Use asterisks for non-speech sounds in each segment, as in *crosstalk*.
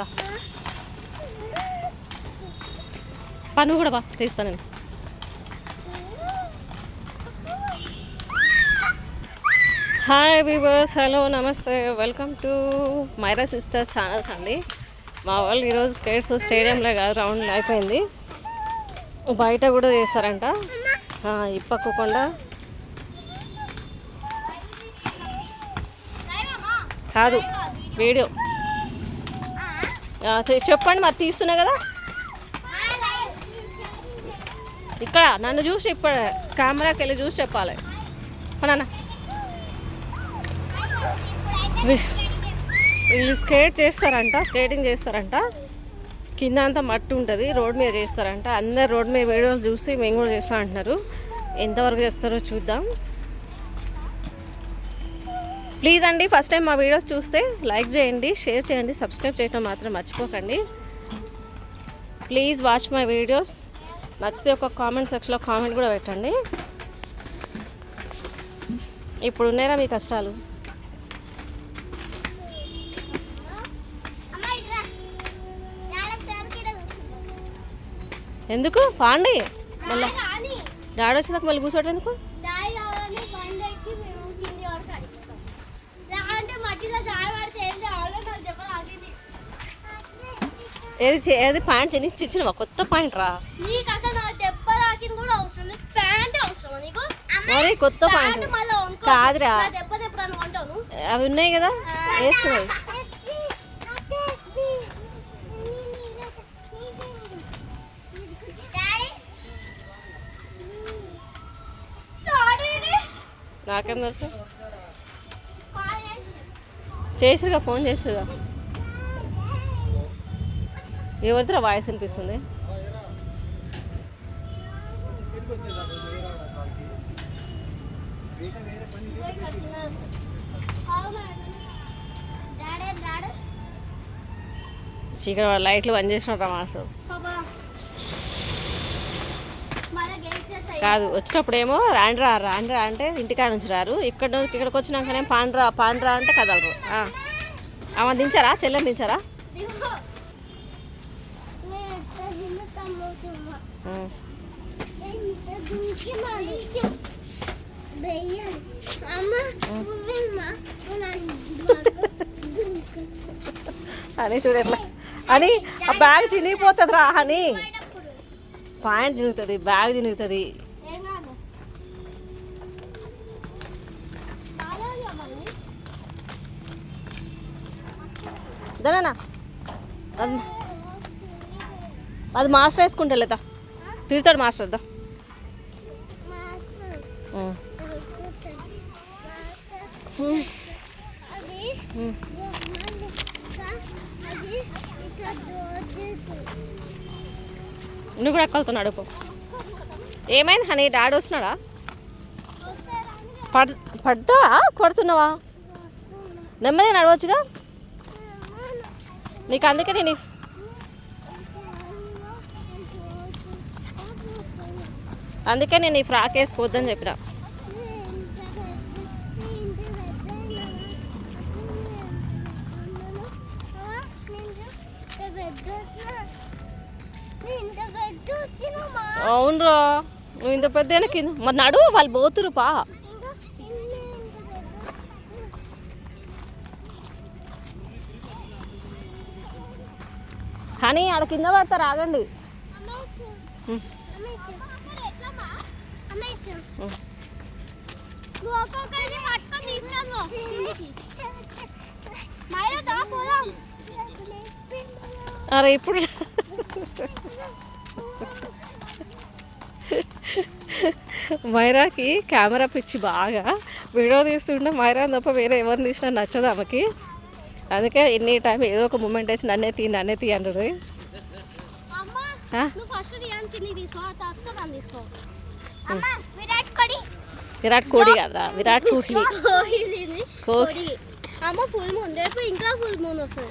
దా. పా నువ్వు కూడా బా తీస్తా నేను. హాయ్ వీవర్స్ హలో నమస్తే welcome to Maira sisters channels అండి. మా వాళ్ళు ఈరోజు స్కేట్స్ స్టేడియంలో కాదు రౌండ్ అయిపోయింది. బయట కూడా చేస్తారంట. ఆ, ఇప్పకుండా కాదు వీడియో. చెప్పండి మరి తీస్తున్నా కదా? ఇక్కడ నన్ను చూసి ఇప్పుడు కెమెరాకి వెళ్ళి చూసి చెప్పాలి. నాన్న వీళ్ళు స్కేట్ చేస్తారంట స్కేటింగ్ చేస్తారంట. కింద అంతా మట్టి ఉంటుంది రోడ్ మీద చేస్తారంట. అందరు రోడ్ మీద వీడియోలు చూసి మేము కూడా చేస్తా అంటున్నారు. ఎంతవరకు చేస్తారో చూద్దాం. ప్లీజ్ అండి ఫస్ట్ టైం మా వీడియోస్ చూస్తే లైక్ చేయండి షేర్ చేయండి సబ్స్క్రైబ్ చేయడం మాత్రం మర్చిపోకండి. Please watch my videos. నచ్చితే ఒక కామెంట్ సెక్షన్లో కామెంట్ కూడా పెట్టండి. ఇప్పుడు ఉన్నారా మీ కష్టాలు. ఎందుకు? పాండి. మళ్ళీ డాడీ వచ్చేదాకా మళ్ళీ కూర్చోటం ఎందుకు? ఏది ఏది ప్యాంట్ చిన్న ఇచ్చినవా కొత్త ప్యాంట్ రా. నీకు అసలు దెబ్బ తాకింది కూడా అవసరం లేదు. ప్యాంట్ అవసరమా నీకు? మరి కొత్త ప్యాంట్ కాదురా. నా దెబ్బ దెబ్బ అవి ఉన్నాయి కదా? వేసుకున్నాయి. నాకేం తెలుసు? చేసిరుగా ఫోన్ చేసిరుగా. ఎవరితో వాయిస్ అనిపిస్తుంది చీకటి వాళ్ళ లైట్లు బంద్ చేసినట్టు మాస్టర్. కాదు వచ్చేటప్పుడేమో రాండ్రా రాండ్రా అంటే ఇంటికాడ నుంచి రారు. ఇక్కడ నుంచి ఇక్కడికి వచ్చినాకనే పాండ్రా పాండ్రా అంటే కదలరు. ఆ. ఆమె దించారా? చెల్లెని దించారా? అని చూడట్లా. అని ఆ బ్యాగ్ చినిగిపోతుంది రా అని పాయింట్ చినుగుతుంది బ్యాగ్ చినుగుతుంది. దానా అది అది మాస్టర్ వేసుకుంటా లేదా తిడతాడు మాస్టర్ దా. నువ్వు కూడా పో. ఏమైంది హనీ? డాడీ వస్తున్నాడా? పడ్ పడ్డా కొడుతున్నావా? నెమ్మది నడవచ్చుగా? నీకు అందుకే నేను అందుకే నేను ఈ ఫ్రాక్ వేసుకోవద్దని చెప్పిన. అవునురా నువ్వు ఇంత పెద్ద కింద మరి నడు వాళ్ళు పోతురు పా. కానీ ఆడ కింద పడతారు ఆగండి ఉం. ఉం. నువ్వు ఒక్కొక్కరిని పట్టుకొని తీసుకెళ్ళు కిందికి. మైరా దా పోదాం. అరే ఇప్పుడు మైరాకి కెమెరా పిచ్చి బాగా. వీడియో తీస్తుంటే మైరా తప్ప వేరే ఎవరిని తీసినా నచ్చదు ఆమెకి. అందుకే ఎన్ని టైం ఏదో ఒక మూమెంట్ వేసి నన్నే తీ నన్నే తీ అంటుంది. విరాట్ కోహ్లీ. విరాట్ కోహ్లీ కదా విరాట్ కోహ్లీ. *laughs* కోహ్లీని. కోహ్లీ అమ్మ ఫుల్ మూన్ రేపు ఇంకా ఫుల్ మూన్ వస్తుంది.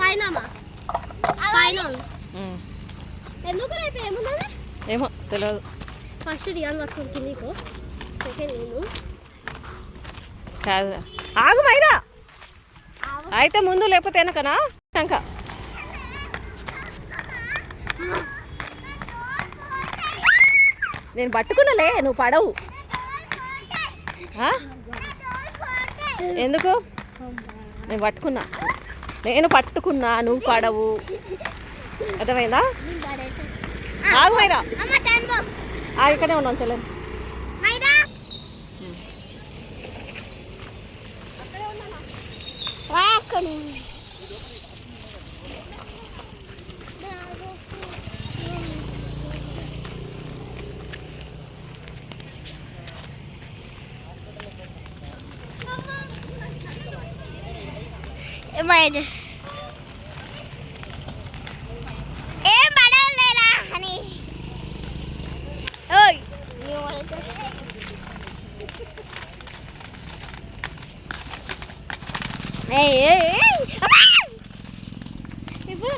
పైన. అమ్మా పైన. ఎందుకు రేపు ఏమున్నది ఏమో తెలియదు ఫస్ట్ రియాన్ పట్టుకుని కిందికో సెకండ్ నేను. కాదు ఆగు మైరా అయితే ముందు లేకపోతే వెనకనా? నేను పట్టుకున్నాలే నువ్వు పడవు? ఎందుకు? నేను పట్టుకున్నా. నేను పట్టుకున్నా నువ్వు పడవు. అర్థమైందా? ఆగు మైరా ఇక్కడే ఉన్నాను చెల్లెలు. మైదా. ఏమైంది ఏం పడలేరా అని ఓయ్ ఇప్పుడు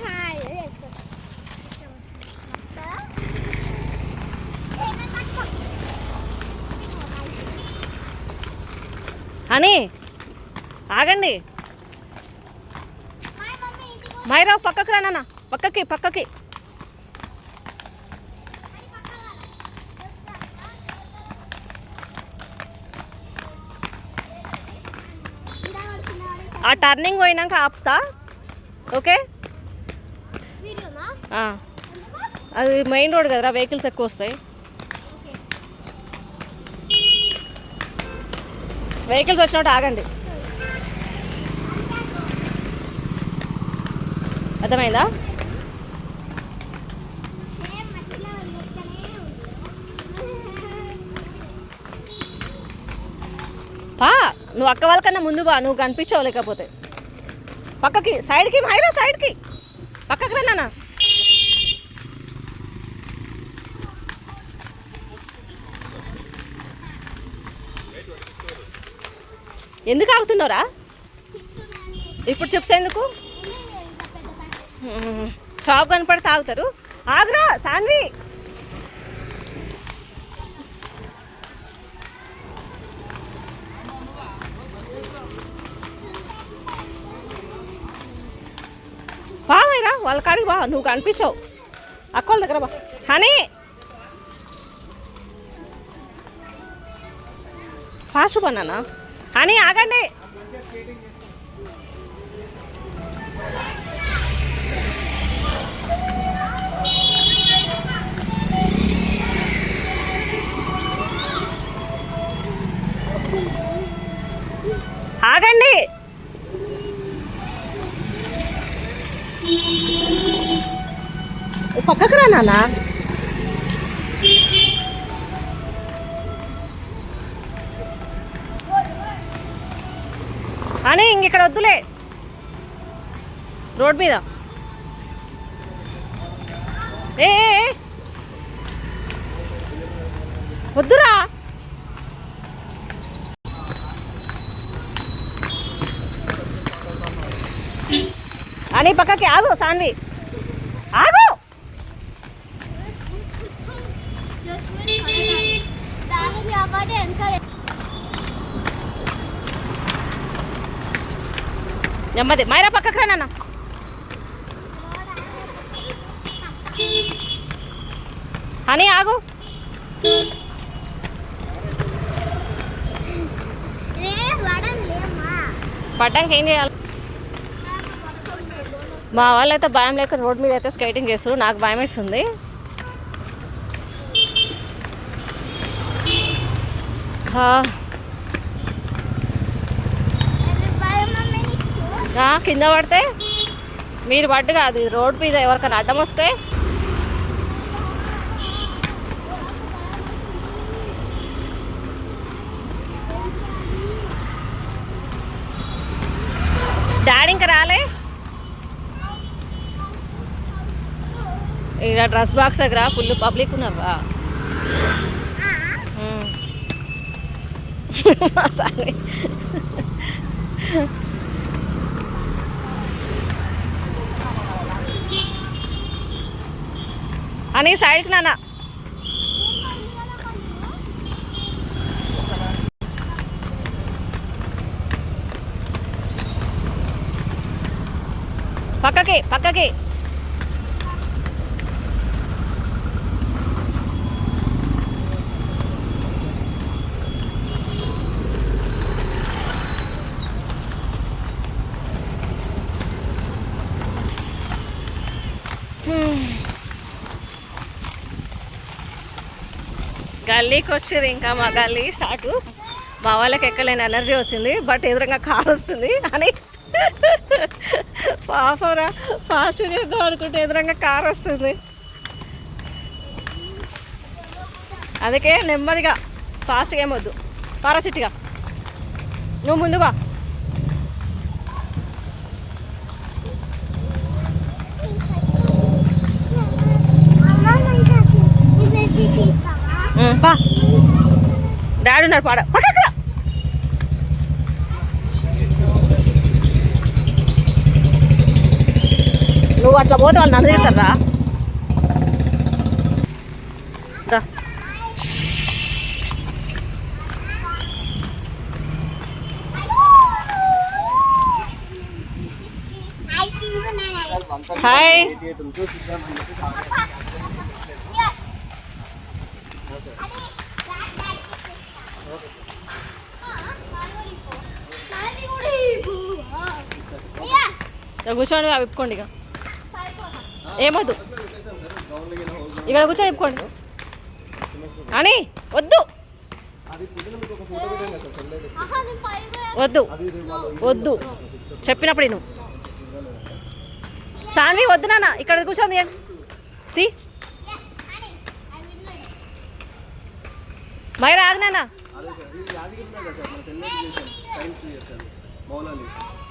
అని ఆగండి మమ్మీ ఇంటికి పో. మైరా పక్కకి రా నాన్న పక్కకి పక్కకి. ఆ టర్నింగ్ పోయినాక ఆపుతా ఓకే. అది మెయిన్ రోడ్ కదరా వెహికల్స్ ఎక్కువ వస్తాయి వెహికల్స్ వచ్చినట్టు ఆగండి అర్థమైందా? పా నువ్వు అక్క వాళ్ళకన్నా ముందు బా నువ్వు కనిపించావు లేకపోతే. పక్కకి సైడ్కి మైరా సైడ్కి. పక్కకి రా ఎందుకు ఆగుతున్నారా ఇప్పుడు చెప్తే ఎందుకు? షాప్ కనపడి తాగుతారు. ఆగ్రా సాన్వి! బావైరా వాళ్ళ కాడికి బా నువ్వు కనిపించావు. అక్క వాళ్ళ దగ్గర బా హనీ! ఫాస్ట్ పన్నానా హనీ ఆగండి. ఆగండి. పక్కకు రా నాన్న. అని ఇక్కడ వద్దులే. రోడ్ మీద. ఏ. వద్దురా. అని పక్కకి ఆగు సాన్వి. ఆగు! నెమ్మది మైరా పక్కకు రా నాన్న. హనీ ఆగు. పడ్డానికి ఏం చేయాలి? మా వాళ్ళైతే భయం లేక రోడ్ మీద అయితే స్కేటింగ్ చేస్తారు నాకు భయం వేస్తుంది. కింద పడితే మీరు పడ్డు కాదు. రోడ్ మీద ఎవరికైనా అడ్డం వస్తే డాడీ ఇంకా రాలే? ఇక్కడ డ్రెస్ బాక్స్ దగ్గర ఫుల్ పబ్లిక్ ఉన్నావా ఉమ్. సారీ. అని సైడ్కి నాన్న. పక్కకి పక్కకి. గల్లీకి వచ్చేది ఇంకా మా గల్లీ స్టార్ట్. మా వాళ్ళకి ఎక్కలేని ఎనర్జీ వచ్చింది బట్ ఎదురుగా కారు వస్తుంది అని. పాపరా ఫాస్ట్ చేద్దాం అనుకుంటే ఎదురుగా కారు వస్తుంది. అందుకే నెమ్మదిగా ఫాస్ట్గా ఏమొద్దు పారాసిట్గా నువ్వు ముందుగా పా. డాడీ ఉన్నాడు పాడ. పక్కకు. నువ్వు అట్లా పోతే వాళ్ళు నన్ను తిడతారా. హాయ్ కూర్చోండి అవి విప్పుకోండి ఇక. ఏమొద్దు? ఇక్కడ కూర్చొని విప్పుకోండి. అని వద్దు. వద్దు వద్దు. చెప్పినప్పుడు నువ్వు సాన్వి వద్దు నాన్న ఇక్కడ కూర్చోంది తీ. మైరా ఆగు నాన్న. అదే సార్ ఇది యాదగిరి సార్ మన చేశాను సైన్స్ చేశాను మౌలాలి.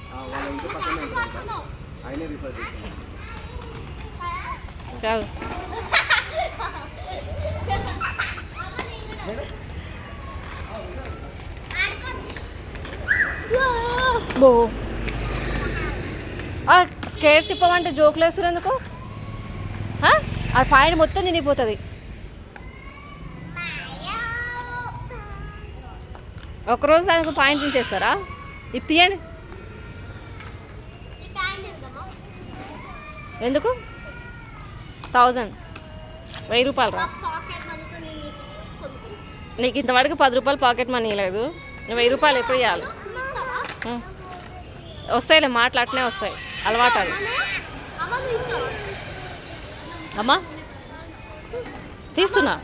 ఆ, వాళ్ళ ఇంటి పక్కనే ఉంటారు ఆయనే రిఫర్ చేశాను చాలు. బో. స్కేట్స్ ఇప్పమంటే జోకులు వేస్తారు ఎందుకు? పాయింట్ మొత్తం నిండిపోతుంది ఒకరోజు దానికి పాయింట్ ఉంచేస్తారా? ఇది తీయండి. ఎందుకు? థౌజండ్. వెయ్యి రూపాయలు రా. నీకు ఇంతవరకు పది రూపాయలు పాకెట్ మనీ లేదు. నువ్వు వెయ్యి రూపాయలు ఎప్పుడు ఇవ్వాలి. వస్తాయిలే మాట్లాడినే వస్తాయి. అలవాటు అది? అమ్మా. తీస్తున్నా.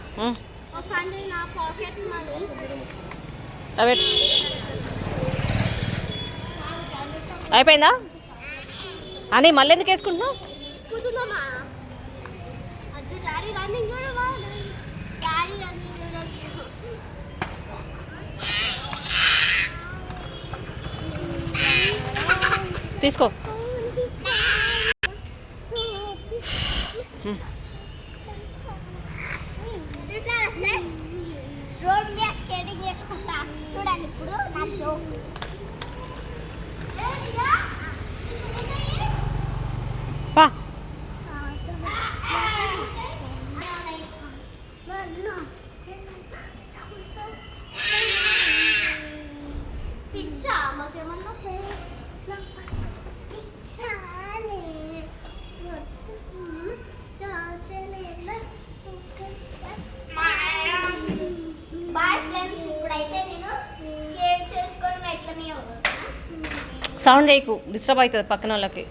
అవి అయిపోయిందా? అని మళ్ళీ ఎందుకు వేసుకుంటున్నావు? కూతుందమ్మా అచ్చు డాడీ రన్నింగ్ చూడవా డాడీ రన్నింగ్ చూడొచ్చు తీసుకో రోడ్ మీద స్కేటింగ్ చేసుకుంటా చూడండి ఇప్పుడు నా జోక్ పా పిచ్చా మాకేమన్నా బాయ్ ఫ్రెండ్స్ ఇప్పుడైతే నేను స్కేట్స్ వేసుకొని మెట్ల మీద ఉన్నాను సౌండ్ చేయకు డిస్టర్బ్ అవుతుంది పక్కన వాళ్ళకి